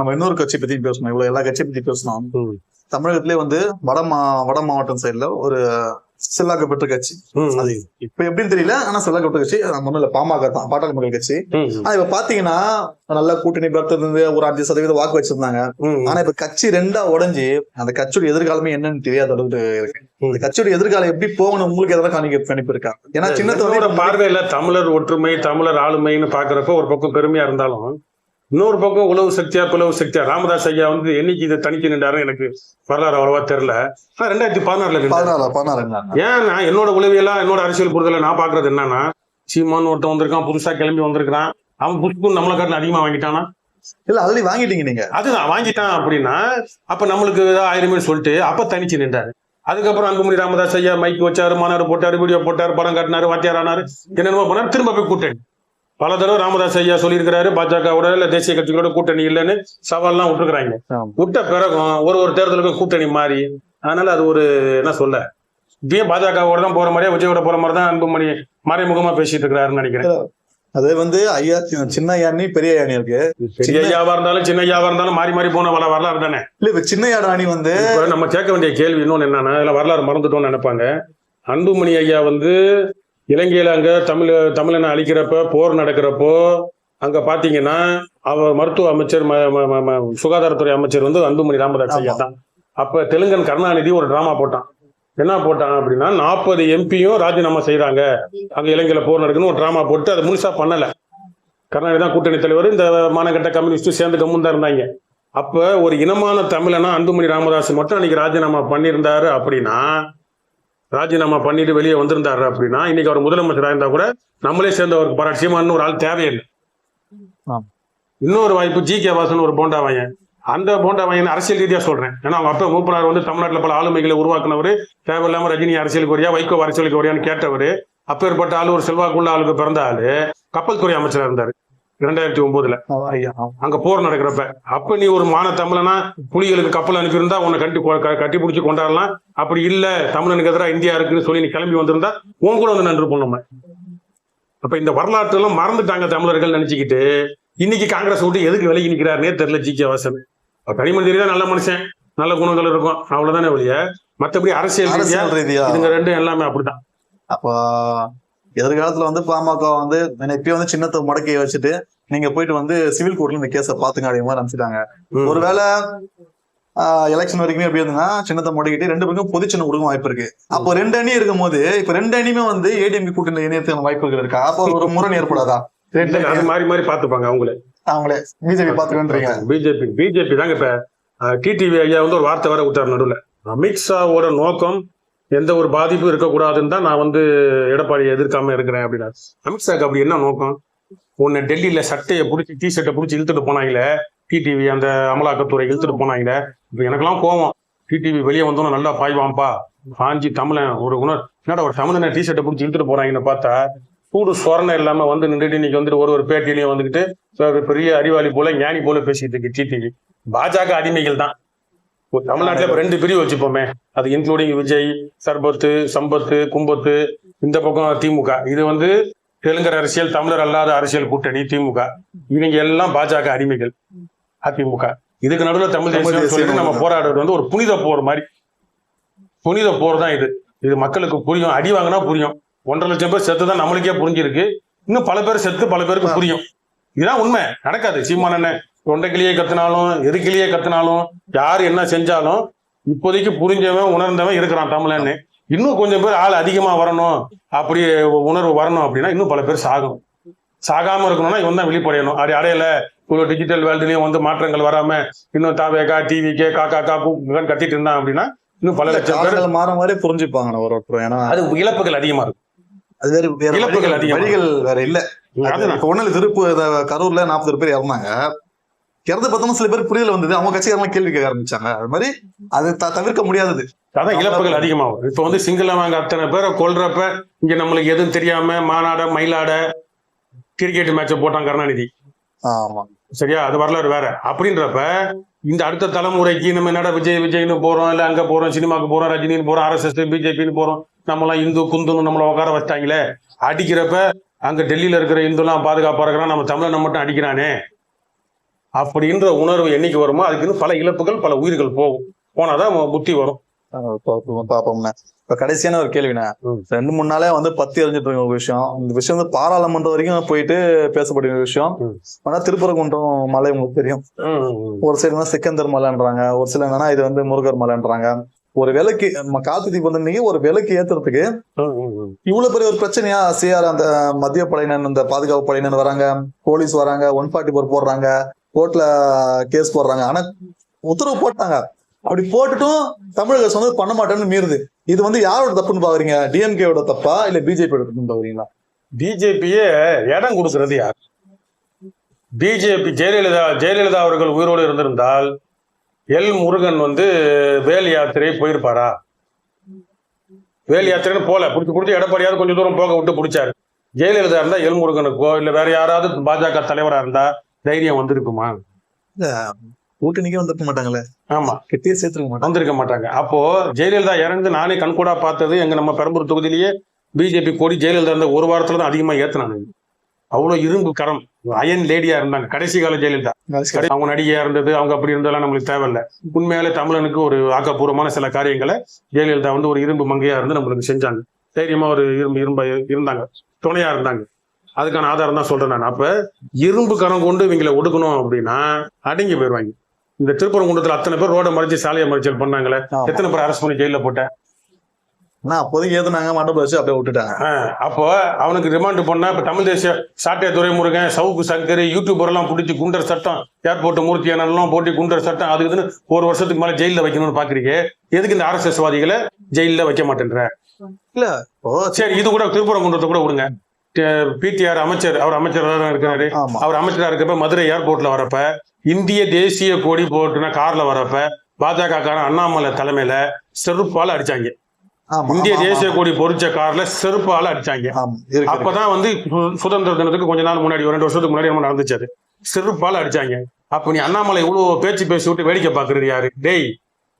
நம்ம இன்னொரு கட்சி பத்தி பேசணும் இவ்வளவு எல்லா கட்சி பத்தி பேசணும். தமிழகத்திலே வந்து வட மா வட மாவட்டம் சைடுல ஒரு செல்லாக்கப்பட்ட கட்சி. அது இப்ப எப்படின்னு தெரியல ஆனா செல்லாக்கப்பட்ட கட்சி ஒண்ணும் இல்ல பாமக தான் பாட்டாளி மக்கள் கட்சி. ஆனா இப்ப பாத்தீங்கன்னா நல்ல கூட்டணி பலத்துல இருந்து ஒரு அஞ்சு சதவீதம் வாக்கு வச்சிருந்தாங்க. ஆனா இப்ப கட்சி ரெண்டா உடைஞ்சு அந்த கட்சியோட எதிர்காலமே என்னன்னு தெரியாத அளவுக்கு இருக்கு. அந்த கட்சியோட எதிர்காலம் எப்படி போகணும் உங்களுக்கு எதாவது கணிக்க கணிப்பு இருக்கா ஏன்னா வந்து பார்வையில தமிழர் ஒற்றுமை தமிழர் ஆளுமைன்னு பாக்குறப்ப ஒரு பக்கம் பெருமையா இருந்தாலும் இன்னொரு பக்கம் உழவு சக்தியா குலவு சக்தியா ராமதாஸ் ஐயா வந்து என்னைக்கு இதை தனிச்சு நின்றாரு எனக்கு வரலாறு அவ்வளவா தெரியல. ஆனா ரெண்டாயிரத்தி பதினாறுல ஏன் நான் என்னோட உளவியலா என்னோட அரசியல் புரிதல நான் பாக்குறது என்னன்னா சீமான் ஒருத்தன் வந்திருக்கான் புதுசா கிளம்பி வந்திருக்கான் அவன் புஷ்பு நம்மளை காட்டில அதிகமா வாங்கிட்டானா? இல்ல ஆல்ரெடி வாங்கிட்டீங்க நீங்க. அதுதான் வாங்கிட்டான் அப்படின்னா அப்ப நம்மளுக்கு ஏதாவது ஆயிரமே சொல்லிட்டு அப்ப தனிச்சு நின்றாரு. அதுக்கப்புறம் அன்புமணி ராமதாஸ் ஐயா மைக் வச்சாரு மாநாடு போட்டாரு வீடியோ போட்டாரு படம் காட்டினாரு வாத்தியார் ஆனாரு என்னென்னமோ பண்ணாரு திரும்ப போய் கூட்டணி பல தடவை ராமதாஸ் ஐயா சொல்லியிருக்கிறாரு பாஜகவோட இல்ல தேசிய கட்சிகளோட கூட்டணி இல்லைன்னு சவால்லாம் விட்டுருக்காங்க ஆமா. விட்ட பிறகும் ஒரு ஒரு தேர்தலுக்கும் கூட்டணி மாறி அதனால அது ஒரு என்ன சொல்ல இப்பயும் பாஜகவோட தான் போற மாதிரியே விஜயோட போற மாதிரி தான் அன்புமணி மறைமுகமா பேசிட்டு இருக்கிறாருன்னு நினைக்கிறேன். அது வந்து ஐயா சின்ன யானி பெரிய யானி இருக்கு. பெரிய ஐயாவா இருந்தாலும் சின்ன ஐயாவா இருந்தாலும் மாறி மாறி போன வர வரலாறு தானே? இல்ல இப்ப சின்ன வந்து நம்ம கேட்க வேண்டிய கேள்வி இன்னொன்னு என்னன்னா இதுல வரலாறு மறந்துட்டோம்னு நினைப்பாங்க. அன்புமணி ஐயா வந்து இலங்கையில அங்க தமிழ் தமிழனை அழிக்கிறப்ப போர் நடக்கிறப்போ அங்க பாத்தீங்கன்னா அவர் மருத்துவ அமைச்சர் சுகாதாரத்துறை அமைச்சர் வந்து அன்புமணி ராமதாஸ் ஐயா தான் அப்ப தெலுங்கன் கருணாநிதி ஒரு டிராமா போட்டான். என்ன போட்டான் அப்படின்னா நாற்பது எம்பியும் ராஜினாமா செய்றாங்க. அங்க இலங்கையில போர் நடக்குன்னு ஒரு டிராமா போட்டு அதை முழுசா பண்ணல. கருணாநிதி தான் கூட்டணி தலைவர். இந்த மாநகட்ட கம்யூனிஸ்ட் சேர்ந்து கம்முன்னு தான் இருந்தாங்க. அப்ப ஒரு இனமான தமிழனா அன்புமணி ராமதாஸ் மட்டும் அன்னைக்கு ராஜினாமா பண்ணியிருந்தாரு அப்படின்னா ராஜினாமா பண்ணிட்டு வெளியே வந்திருந்தாரு அப்படின்னா இன்னைக்கு அவர் முதலமைச்சராக இருந்தா கூட நம்மளே சேர்ந்து அவருக்கு பாராட்டு சீமான்னு ஒரு ஆள் தேவையில்லை. இன்னொரு வாய்ப்பு ஜி கே வாசன் ஒரு போண்டா வாயன். அந்த போண்டா வாயன் அரசியல் ரீதியா சொல்றேன். ஏன்னா அவங்க அப்பா மூப்பனார் வந்து தமிழ்நாட்டுல பல ஆளுமைகளை உருவாக்குனவர் தேவையில்லாம ரஜினி அரசியலுக்கு வரியா வைகோ அரசியலுக்கு வரியான்னு கேட்டவர் அப்பேற்பட்ட ஆளு ஒரு செல்வாக்குள்ள ஆளுக்கு பிறந்த ஆளு கப்பல் துறை அமைச்சரா இருந்தாரு. ரெண்டாயிரத்தி ஒன்பதுல அங்க போர் நடக்கிறப்ப. அப்ப நீ ஒரு மான தமிழனா புலிகளுக்கு கப்பல் அனுப்பியிருந்தா உன்னை கட்டி கட்டி பிடிச்சி கொண்டாடலாம். அப்படி இல்ல தமிழனுக்கு எதிராக இந்தியா இருக்குன்னு சொல்லி நீ கிளம்பி வந்திருந்தா உன் கூட வந்து நன்று நம்ம அப்ப இந்த வரலாற்று எல்லாம் மறந்துட்டாங்க தமிழர்கள் நினைச்சுக்கிட்டு இன்னைக்கு காங்கிரஸ் விட்டு எதுக்கு விலகி நிக்கிறாருனே தெரியல ஜி. கே. வாசன். கனிமந்திரி தான் நல்ல மனுஷன் நல்ல குணங்கள் இருக்கும் அவ்வளவுதானே ஒழிய. மத்தபடி அரசியல் ரீதியா. இதுங்க ரெண்டும் எல்லாமே அப்படிதான். அப்போ எதிர்காலத்துல வந்து பாமக வந்து இப்பயும் வந்து சின்னத்தை முடக்கி வச்சுட்டு நீங்க போயிட்டு வந்து சிவில் கோர்ட்ல இந்த கேஸை பாத்துங்க அப்படிங்கிற மாதிரி அனுப்பிச்சிட்டாங்க. ஒருவேளை எலெக்ஷன் வரைக்குமே எப்படி இருந்துன்னா சின்னத்தை முடக்கிட்டு ரெண்டு பேருக்கும் பொது சின்னம் கொடுக்க வாய்ப்பு இருக்கு. அப்போ ரெண்டு அணி இருக்கும் போது இப்ப ரெண்டு அணியுமே வந்து ஏடிஎம் கூட்டணி இணையத்துக்கான வாய்ப்புகள் இருக்கா? அப்போ ஒரு முரண் ஏற்படாதா? மாறி மாறி பாத்துப்பாங்க அவங்களே. அவங்களே. பிஜேபி பாத்துக்கன்றீங்க பிஜேபி பிஜேபி தாங்க இப்ப. டிடிவி ஐயா வந்து ஒரு வார்த்தை வர விட்டார் நடுவில். அமித்ஷாவோட நோக்கம் எந்த ஒரு பாதிப்பும் இருக்கக்கூடாதுன்னு தான் நான் வந்து எடப்பாடியை எதிர்க்காம இருக்கிறேன் அப்படின்னா. அமித்ஷாக்கு அப்படி என்ன நோக்கம்? உன்னை டெல்லியில சட்டையை பிடிச்சி டி ஷர்ட்டை பிடிச்சி இழுத்துட்டு போனாங்களே டிடிவி அந்த அமலாக்கத்துறை இழுத்துட்டு போனாங்களே இப்போ எனக்கெல்லாம் கோவம். டிடிவி வெளியே வந்தோன்னு நல்லா பாய்வான்ப்பா. பாஞ்சி தமிழன் ஒரு உணர். என்னடா ஒரு தமிழனை டி ஷர்ட்டை பிடிச்சி இழுத்துட்டு போறாங்கன்னு பார்த்தா சூடு சொரணை இல்லாம வந்து நின்றுட்டு இன்னைக்கு வந்துட்டு ஒரு ஒரு பேட்டியிலையும் வந்துக்கிட்டு ஒரு பெரிய அறிவாளி போல ஞானி போல பேசிட்டு இருக்கு டிடிவி பாஜக அடிமைகள் தான். தமிழ்நாட்டுல இப்ப ரெண்டு பிரிவு வச்சுப்போமே. அது இன்க்ளூடிங் விஜய் சர்பத்து சம்பத்து கும்பத்து இந்த பக்கம் திமுக. இது வந்து தெலுங்கர் அரசியல் தமிழர் அல்லாத அரசியல் கூட்டணி திமுக. இவங்க எல்லாம் பாஜக அடிமைகள் அதிமுக. இதுக்கு நடுவில் தமிழ் தேசியம் சொல்லிட்டு நம்ம போராடுறது வந்து ஒரு புனித போர் மாதிரி. புனித போர் தான் இது. இது மக்களுக்கு புரியும். அடி வாங்கினா புரியும். ஒன்றரை லட்சம் பேர் செத்து தான் நம்மளுக்கே புரிஞ்சிருக்கு. இன்னும் பல பேர் செத்து பல பேருக்கு புரியும். இதுதான் உண்மை. நடக்காது. சீமான தொண்டைக்கிளியே கத்துனாலும் எதுக்கிளியே கத்துனாலும் யார் என்ன செஞ்சாலும் இப்போதைக்கு புரிஞ்சவன் உணர்ந்தவன் இருக்கிறான் தமிழன்னு. இன்னும் கொஞ்சம் பேர் ஆள் அதிகமா வரணும் அப்படி உணர்வு வரணும் அப்படின்னா இன்னும் பல பேர் சாகும். சாகாம இருக்கணும்னா இவன் தான் வெளிப்படையணும். அப்படி அடையல. இவ்வளவு டிஜிட்டல் வேர்ல்டுலயும் வந்து மாற்றங்கள் வராம இன்னும் தாவேகா டிவிக்கே காக்கா காக்கு கத்திட்டு இருந்தான் அப்படின்னா இன்னும் பல லட்சம் பேர் காலங்கள் மாற மாதிரி புரிஞ்சுப்பாங்க ஒரு ஒருத்தரும். ஏன்னா அது இழப்புகள் அதிகமா இருக்கும். அது வேற இழப்புகள் அதிகமா. வழிகள் வேற இல்ல. ஒண்ணு திருப்பு கரூர்ல நாற்பது பேர் இறந்தாங்க. இறந்து பார்த்தோம்னா சில பேர் புரியல வந்தது. அவங்க கட்சிக்காரங்க கேள்வி கேட்க ஆரம்பிச்சாங்க. அது மாதிரி அது தவிர்க்க முடியாதது. அதான் இழப்புகள் அதிகமாகும். இப்ப வந்து சிங்களவங்க அத்தனை பேரை கொல்றப்ப இங்க நம்மளுக்கு எதுவும் தெரியாம மாநாட மயிலாட கிரிக்கெட் மேட்சை போட்டான் கருணாநிதி. ஆமா. சரியா? அது வரலாறு வேற. அப்படின்றப்ப இந்த அடுத்த தலைமுறைக்கு நம்ம என்னடா விஜய் விஜய்னு போறோம் இல்ல அங்க போறோம் சினிமாக்கு போறோம் ரஜினின்னு போறோம் ஆர்எஸ்எஸ் பிஜேபின்னு போறோம் நம்மளாம் இந்து குந்துன்னு நம்மள உட்கார வச்சிட்டாங்களே அடிக்கிறப்ப அங்க டெல்லியில இருக்கிற இந்துலாம் பாதுகாப்பா இருக்கிறான் நம்ம தமிழனை மட்டும் அடிக்கிறானே. அப்படின்ற உணர்வு என்னைக்கு வருமோ அதுக்கு பல இழப்புகள் பல உயிர்கள் போகும் போனாதான் புத்தி வரும். பாப்போம் பாப்போம்ண்ணே இப்ப கடைசியான ஒரு கேள்விண்ணே. ம். ரெண்டு மூணு நாளே வந்து பத்தி எறிஞ்சிட்டு இருக்க ஒரு விஷயம். இந்த விஷயம் வந்து பாராளுமன்றம் வரைக்கும் போயிட்டு பேசப்படுகிற விஷயம். ஆனா திருப்பரங்குன்றம் மலை உங்களுக்கு தெரியும். ஒரு சைடு வந்து சிக்கந்தர் மலைன்றாங்க. ஒரு சில என்னன்னா இது வந்து முருகர் மலைன்றாங்க. ஒரு விலைக்கு நம்ம கார்த்திகை வந்து ஒரு விலைக்கு ஏத்துறதுக்கு. இவ்வளவு பெரிய ஒரு பிரச்சனையா சிஆர் அந்த மத்திய படையினர் இந்த பாதுகாப்பு படையினர் வராங்க. போலீஸ் வராங்க. ஒன் ஃபார்ட்டி ஃபோர் போடுறாங்க. கோர்ட்ல கேஸ் போடுறாங்க. ஆனா உத்தரவு போட்டாங்க. அப்படி போட்டுட்டும் தமிழக அரசு வந்து பண்ண மாட்டேன்னு மீறுது. இது வந்து யாரோட தப்புன்னு பாக்குறீங்க? டிஎம்கேவோட தப்பா? இல்ல பிஜேபியோட தப்புன்னு பாக்குறீங்களா? பிஜேபியே இடம் கொடுக்கறது யார்? பிஜேபி ஜெயலலிதா ஜெயலலிதா அவர்கள் உயிரோடு இருந்திருந்தால் எல் முருகன் வந்து வேல் யாத்திரை போயிருப்பாரா? வேல் யாத்திரைன்னு போல பிடிச்சி பிடிச்சி எடப்பாடியாவது கொஞ்சம் தூரம் போக விட்டு பிடிச்சாரு. ஜெயலலிதா இருந்தா எல் முருகனுக்கோ இல்ல வேற யாராவது பாஜக தலைவரா இருந்தா தைரியம் வந்திருக்குமா? கூட்டணிக்கே வந்திருக்க மாட்டாங்களே. ஆமா. கிட்டே சேர்த்துருக்க மாட்டாங்க. வந்திருக்க மாட்டாங்க. அப்போ ஜெயலலிதா இறந்து நானே கண்கூடா பார்த்தது எங்க நம்ம பெரம்பூர் தொகுதியிலேயே பிஜேபி கொடி ஜெயலலிதா இருந்த ஒரு வாரத்துல தான் அதிகமா ஏத்துனாங்க. அவ்வளவு இரும்பு கரம். அயன் லேடியா இருந்தாங்க. கடைசி கால ஜெயலலிதா. அவங்க நடிகையா இருந்தது அவங்க அப்படி இருந்ததெல்லாம் நம்மளுக்கு தேவையில்ல. உண்மையாலே தமிழனுக்கு ஒரு ஆக்கப்பூர்வமான சில காரியங்களை ஜெயலலிதா வந்து ஒரு இரும்பு மங்கையா இருந்து நம்மளுக்கு செஞ்சாங்க. தைரியமா ஒரு இரும்பு இரும்ப இருந்தாங்க. துணையா இருந்தாங்க. அதுக்கான ஆதாரம் தான் சொல்றேன் நான். அப்ப இரும்பு கரம் கொண்டு இவங்களை ஒடுக்கணும் அப்படின்னா அடங்கி போயிருவாங்க. இந்த திருப்பரங்குன்றத்துல அத்தனை பேர் ரோட மறிச்சு சாலையை மறிச்சல் பண்ணாங்களே. எத்தனை பேர் அரெஸ்ட் பண்ணி ஜெயில போட்ட ஆனா அப்போதைக்கு ஏத்துனாங்க மண்டபம் வச்சு அப்படியே விட்டுட்டாங்க. ஆஹ் அப்போ அவனுக்கு ரிமாண்ட் பண்ணா இப்ப தமிழ் தேசிய சாட்டை துரைமுருகன் சவுக்கு சங்கர் யூடியூபர் எல்லாம் பிடிச்சி குண்டர் சட்டம் ஏர்போர்ட் மூர்த்தி எல்லாம் போட்டு குண்டர் சட்டம் அதுக்கு இதுன்னு ஒரு வருஷத்துக்கு மேல ஜெயில வைக்கணும்னு பாக்குறீங்க. எதுக்கு இந்த ஆர்எஸ்எஸ் வாதிகளை ஜெயில வைக்க மாட்டேன்ற? இல்ல ஓ சரி இது கூட திருப்பரங்குன்றத்தை கூட விடுங்க. பிடிஆர் அமைச்சர் அவர் அமைச்சர் தான் இருக்காரு ஆமா அவர் அமைச்சரா இருக்கப்ப மதுரை ஏர்போர்ட்ல வரப்ப இந்திய தேசிய கொடி போட்டுன கார்ல வரப்ப பாஜக காரன் அண்ணாமலை தலைமையில செருப்பால அடிச்சாங்க. இந்திய தேசிய. கொடி பொறிச்ச கார்ல செருப்பால அடிச்சாங்க. அப்பதான் வந்து சுதந்திர தினத்துக்கு கொஞ்ச நாள் முன்னாடி ஒரு ரெண்டு வருஷத்துக்கு முன்னாடி நம்ம நடந்துச்சு செருப்பால அடிச்சாங்க. அப்ப நீ அண்ணாமலை இவ்வளவு பேச்சு பேசி விட்டு வேடிக்கை பாக்குறது யாரு? டேய்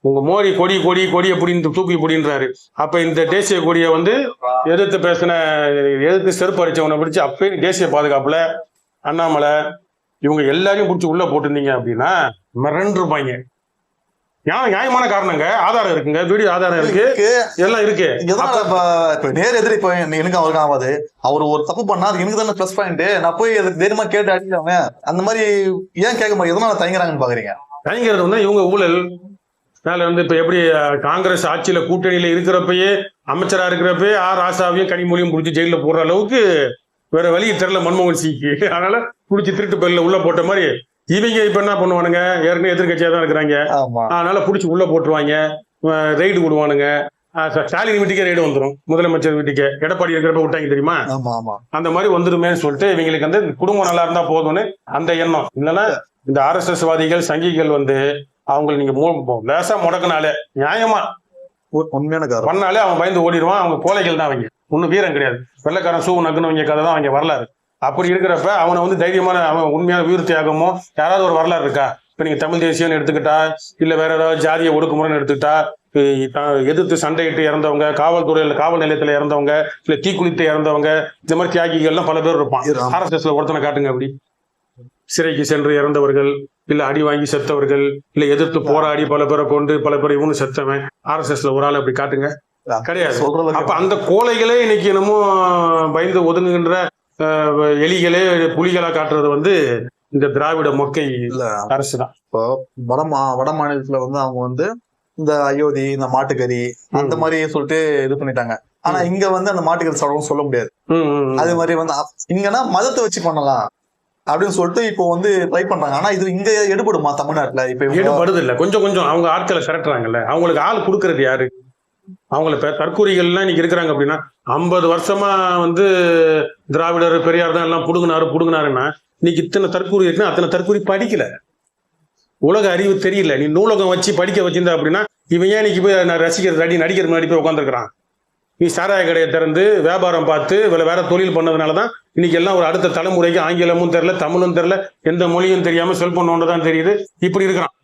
உங்க மோடி கொடி கொடி கொடி அப்படின்னு தூக்கி பிடின்றாரு. அப்ப இந்த தேசிய கொடியை வந்து எதிர்த்து பேசின எதிர்த்து செருப்பு அடிச்சவனை பிடிச்சு அப்பயே தேசிய பாதுகாப்புல அண்ணாமலை இவங்க எல்லாரையும் பிடிச்சி உள்ள போட்டிருந்தீங்க அப்படின்னா மிரண்டிருப்பாங்க நியா- நியாயமான காரணங்க. ஆதாரம் இருக்குங்க. வீடியோ ஆதாரம் இருக்கு. எல்லாம் இருக்கு. இப்ப நேர் எதிரி இப்ப எனக்கு அவருக்கு ஆகாது. அவர் ஒரு தப்பு பண்ணா அது எனக்கு தானே ப்ளஸ் பாயிண்ட் நான் போய் அதுக்கு தைரியமா கேட்டு அடிக்காம அந்த மாதிரி ஏன் கேட்க மாட்டேன் எதனால தயங்குறாங்கன்னு பாக்குறீங்க? தயங்கிறது வந்து இவங்க ஊழல். மேல வந்து இப்ப எப்படி காங்கிரஸ் ஆட்சியில கூட்டணியில இருக்கிறப்பயே அமைச்சரா இருக்கிறப்பயே ஆ ராசாவையும் கனிமொழியும் புடிச்சு ஜெயில போடுற அளவுக்கு வேற வழி தெரியல மன்மோகன் சிங்க்கு. அதனால புடிச்சு திருட்டு பல்ல உள்ள போட்ட மாதிரி இவங்க இப்ப என்ன பண்ணுவானுங்க? ஏற்கனவே எதிர்கட்சியா தான் இருக்கிறாங்க. அதனால புடிச்சு உள்ள போட்டுருவாங்க. ரைடு விடுவானுங்க ஸ்டாலின் வீட்டுக்கே ரைடு வந்துரும். முதலமைச்சர் வீட்டுக்கே. எடப்பாடி இருக்கிறப்ப விட்டாங்க தெரியுமா? அந்த மாதிரி வந்துருமேன்னு சொல்லிட்டு இவங்களுக்கு வந்து குடும்பம் நல்லா இருந்தா போதும்னு அந்த எண்ணம். இல்லைன்னா இந்த ஆர்எஸ்எஸ் வாதிகள் சங்கிகள் வந்து அவங்களை நீங்க மு- லேசா முடக்கினாலே நியாயமா? உண்மையான பண்ணாலே அவன் பயந்து ஓடிடுவான் அவங்க கோழைகள் தான் அவங்க. ஒன்னும் வீரம் கிடையாது. வெள்ளக்காரன் சூ நக்குனவங்க கதை தான் அவங்க வரலாறு. அப்படி இருக்கிறப்ப அவனை வந்து தைரியமான அவன் உண்மையான வீர தியாகமோ யாராவது ஒரு வரலாறு இருக்கா? இப்ப நீங்க தமிழ் தேசியம்னு எடுத்துக்கிட்டா இல்ல வேற ஏதாவது ஜாதிய ஒடுக்குமுறைன்னு எடுத்துக்கிட்டா எதிர்த்து சண்டையிட்டு இறந்தவங்க காவல்துறையில காவல் நிலையத்துல இறந்தவங்க இல்ல தீக்குளித்து இறந்தவங்க இந்த மாதிரி தியாகிகள்லாம் பல பேர் இருப்பான். ஆர்எஸ்எஸ்ல ஒருத்தனை காட்டுங்க அப்படி. சிறைக்கு சென்று இறந்தவர்கள் இல்ல அடி வாங்கி செத்தவர்கள் இல்ல எதிர்த்து போராடி பல பேரை கொண்டு பல பேரை இவனு செத்தவன். ஆர்எஸ்எஸ்ல ஒரு ஆள் அப்படி காட்டுங்க. கிடையாது. அப்ப அந்த கோழைகளே இன்னைக்கு என்னமோ பயந்து ஒதுங்குகின்ற எலிகளே புலிகளா காட்டுறது வந்து இந்த திராவிட மொக்கை அரசு தான். இப்போ வட மா வட மாநிலத்துல வந்து அவங்க வந்து இந்த அயோத்தி இந்த மாட்டுக்கறி அந்த மாதிரி சொல்லிட்டு இது பண்ணிட்டாங்க. ஆனா இங்க வந்து அந்த மாட்டுக்கறி சாப்பிடவும் சொல்ல முடியாது. அது மாதிரி வந்து இங்கன்னா மதத்தை வச்சு பண்ணலாம். அப்படின்னு சொல்லிட்டு இப்போ வந்து ட்ரை பண்றாங்க. ஆனா இது இங்க எடுபடுமா தமிழ்நாட்டுல? இப்ப எடுபடுது இல்ல கொஞ்சம் கொஞ்சம் அவங்க ஆட்களை சிரட்டுறாங்கல்ல அவங்களுக்கு ஆள் கொடுக்கறது யாரு? அவங்கள தற்கூரிகள்லாம் இன்னைக்கு இருக்கிறாங்க அப்படின்னா ஐம்பது வருஷமா வந்து திராவிடர் பெரியார் தான் எல்லாம் புடுங்கினாரு புடுங்கினாருன்னா இன்னைக்கு இத்தனை தற்கூரி இருக்குன்னா அத்தனை தற்கூரி படிக்கல. உலக அறிவு தெரியல. நீ நூலகம் வச்சு படிக்க வச்சிருந்த அப்படின்னா இவன் ஏன் இன்னைக்கு போய் நான் ரசிக்கிற நடிக்கிற நடிகர் முன்னாடி போய் உட்காந்துருக்கிறான் நீ சாராய கடையை திறந்து வியாபாரம் பார்த்து வேற வேற தொழில் பண்ணதுனால தான் இன்னைக்கு எல்லாம் ஒரு அடுத்த தலைமுறைக்கு ஆங்கிலமும் தெரியல தமிழும் தெரியல எந்த மொழியும் தெரியாம செல்போன் ஒன்று தான் தெரியுது. இப்படி இருக்கிறான்.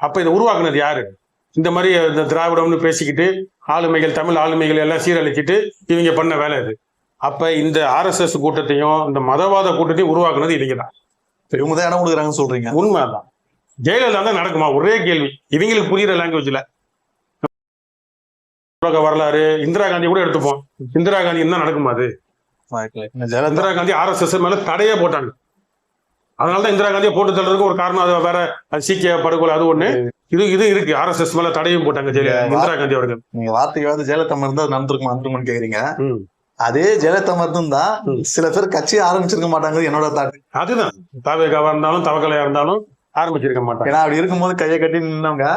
அப்ப இதை உருவாக்குனது யாரு? இந்த மாதிரி இந்த திராவிடம்னு பேசிக்கிட்டு ஆளுமைகள் தமிழ் ஆளுமைகள் எல்லாம் சீரழிச்சிட்டு இவங்க பண்ண வேலை இது. அப்ப இந்த ஆர்எஸ்எஸ் கூட்டத்தையும் இந்த மதவாத கூட்டத்தையும் உருவாக்குனது இவங்க தான் இவங்க தான் இடம் கொடுக்குறாங்கன்னு சொல்றீங்க. உண்மைதான். ஜெயலலிதா தான் நடக்குமா? ஒரே கேள்வி. இவங்களுக்கு புரியுற லாங்குவேஜ்ல உலக வரலாறு இந்திரா காந்தி கூட எடுத்துப்போம். இந்திரா காந்தி என்ன நடக்குமா அது? இந்திரா காந்தி ஆர்எஸ்எஸ் மேல தடையே போட்டாங்க. அதனாலதான் இந்திரா காந்தியை போட்டு தள்ளுறதுக்கு ஒரு காரணம் அது வேற. அது சீக்கிய படுகொலை அது ஒண்ணு. இது இது இருக்கு. ஆர்எஸ்எஸ் மேல தடையும் போட்டாங்க ஜெயலலிதா இந்திரா காந்தி அவர்கள். நீங்க வார்த்தைக்கு வந்து ஜெயலலிதா இருந்தா அது நடந்திருக்குமா நடந்திருக்குமான்னு கேக்குறீங்க. அதே ஜெயலலிதா இருந்தா ம். சில பேர் கட்சி ஆரம்பிச்சிருக்க மாட்டாங்க என்னோட தாட். அதுதான். தாவேகாவா இருந்தாலும் தவக்கலையா இருந்தாலும் ஆரம்பிச்சிருக்க மாட்டாங்க. ஏன்னா அப்படி இருக்கும்போது கையை கட்டி நின்னவங்க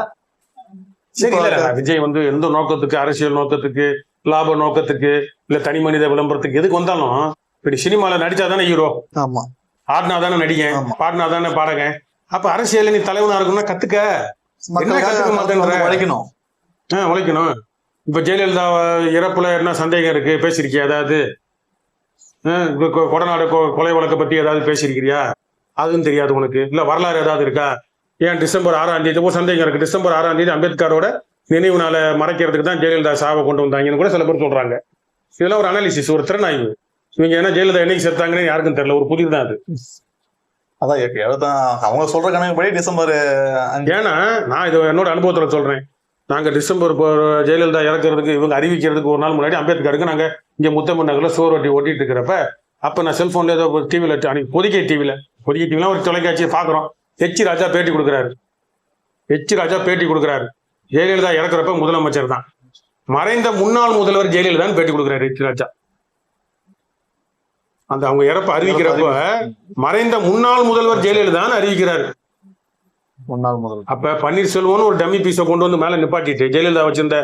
விஜய் வந்து எந்த நோக்கத்துக்கு அரசியல் நோக்கத்துக்கு லாப நோக்கத்துக்கு இல்ல தனி மனித விளம்பரத்துக்கு எதுக்கு வந்தாலும் இப்படி சினிமால நடிச்சாதானே ஹீரோ ஆமா. ஆடினா தானே நடிகன். பாடினா தானே பாடகன். அப்ப அரசியல் நீ தலைவனா இருக்கணும்னா கத்துக்க. மாட்டேன்ற? உழைக்கணும். ஆ, உழைக்கணும். இப்ப ஜெயலலிதா இறப்புல என்ன சந்தேகம் இருக்கு? பேசியிருக்கியா ஏதாவது? கொடநாடு கொலை வழக்கை பத்தி ஏதாவது பேசியிருக்கிறியா அதுவும் தெரியாது உனக்கு. இல்ல வரலாறு ஏதாவது இருக்கா? ஏன் டிசம்பர் ஆறாம் தேதி ஒரு சந்தேகம் இருக்கு. டிசம்பர் ஆறாம் தேதி அம்பேத்கரோட நினைவு நாளை மறைக்கிறதுக்கு தான் ஜெயலலிதா சாவை கொண்டு வந்தாங்கன்னு கூட சில பேர் சொல்றாங்க. இதெல்லாம் ஒரு அனாலிசிஸ் ஒரு திறனாய்வு. இவங்க என்ன ஜெயலலிதா என்னைக்கு செத்தாங்கன்னு யாருக்கும் தெரியல. ஒரு புதிர் தான் அது. அதான். அதுதான் அவங்க சொல்ற கணக்குப்படி டிசம்பர் அஞ்சு. ஏன்னா நான் இது என்னோட அனுபவத்துல சொல்றேன். நாங்க டிசம்பர் ஜெயலலிதா இறக்குறதுக்கு இவங்க அறிவிக்கிறதுக்கு ஒரு நாள் முன்னாடி அம்பேத்கருக்கு நாங்க இங்க முத்தமிழ் நகர்ல சோர் ஒட்டி ஓட்டிட்டு இருக்கிறப்ப அப்ப நான் செல்போன்ல ஏதோ டிவில அன்னைக்கு பொதிகை டிவில பொதிகை டிவில ஒரு தொலைக்காட்சியை பாக்குறோம். எச்சி ராஜா பேட்டி கொடுக்குறாரு. எச்சி ராஜா பேட்டி கொடுக்குறாரு. ஜெயலலிதா இறக்குறப்ப முதலமைச்சர் தான். மறைந்த முன்னாள் முதல்வர் ஜெயலலிதான்னு பேட்டி கொடுக்குறாரு எச்சி ராஜா. அந்த அவங்க இறப்ப அறிவிக்கிறப்ப மறைந்த முன்னாள் முதல்வர் ஜெயலலிதான்னு அறிவிக்கிறாரு. அப்ப பன்னீர்செல்வம்னு ஒரு டம்மி பீஸை கொண்டு வந்து மேல நிப்பாட்டிட்டு ஜெயலலிதா வச்சிருந்த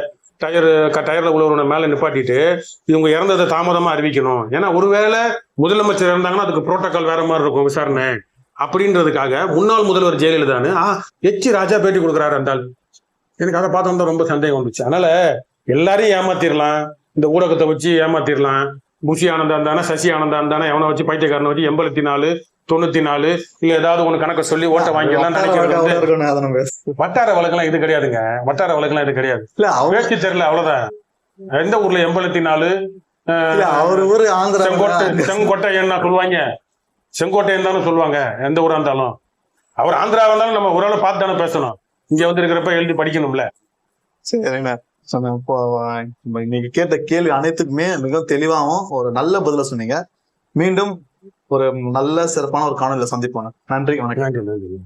டயர் டயர்ல உள்ளவனை மேல நிப்பாட்டிட்டு இவங்க இறந்ததை தாமதமா அறிவிக்கணும். ஏன்னா ஒருவேளை முதலமைச்சர் இறந்தாங்கன்னா அதுக்கு புரோட்டோகால் வேற மாதிரி இருக்கும் விசாரணை. அப்படின்றதுக்காக முன்னாள் முதல்வர் ஜெயலலிதான்னு ஆ எச்சி ராஜா பேட்டி கொடுக்குறாரு அந்த ஆள் எனக்கு அதை பார்த்து வந்தா ரொம்ப சந்தேகம் வந்துச்சு. அதனால எல்லாரையும் ஏமாத்திரலாம். இந்த ஊடகத்தை வச்சு ஏமாத்திரலாம். புஷி ஆனந்தா இருந்தானே சசி ஆனந்தா இருந்தானே எவனை வச்சு பைத்தியக்காரனை வச்சு எண்பத்தி நாலு தொண்ணூத்தி நாலு இல்ல ஏதாவது ஒண்ணு கணக்க சொல்லி ஓட்ட வாங்கிடலாம் நினைக்கிறது வட்டார வழக்கெல்லாம் இது கிடையாதுங்க. வட்டார வழக்கெல்லாம் இது கிடையாது. இல்ல பேச்சு தெரியல அவ்வளவுதான். எந்த ஊர்ல எண்பத்தி நாலு அவர் செங்கோட்டை செங்கோட்டை என்ன சொல்லுவாங்க. செங்கோட்டையன் தானே சொல்லுவாங்க எந்த ஊரா இருந்தாலும். அவர் ஆந்திரா வந்தாலும் நம்ம ஒரு பார்த்து தானே பேசணும். இங்க வந்து இருக்கிறப்ப எழுதி படிக்கணும்ல. சரிண்ணா. நீங்க கேட்ட கேள்வி அனைத்துக்குமே மிகவும் தெளிவாகவும் ஒரு நல்ல பதில சொன்னீங்க. மீண்டும் ஒரு நல்ல சிறப்பான ஒரு காணொலியில சந்திப்போம். நன்றி வணக்கம். நன்றி நன்றி.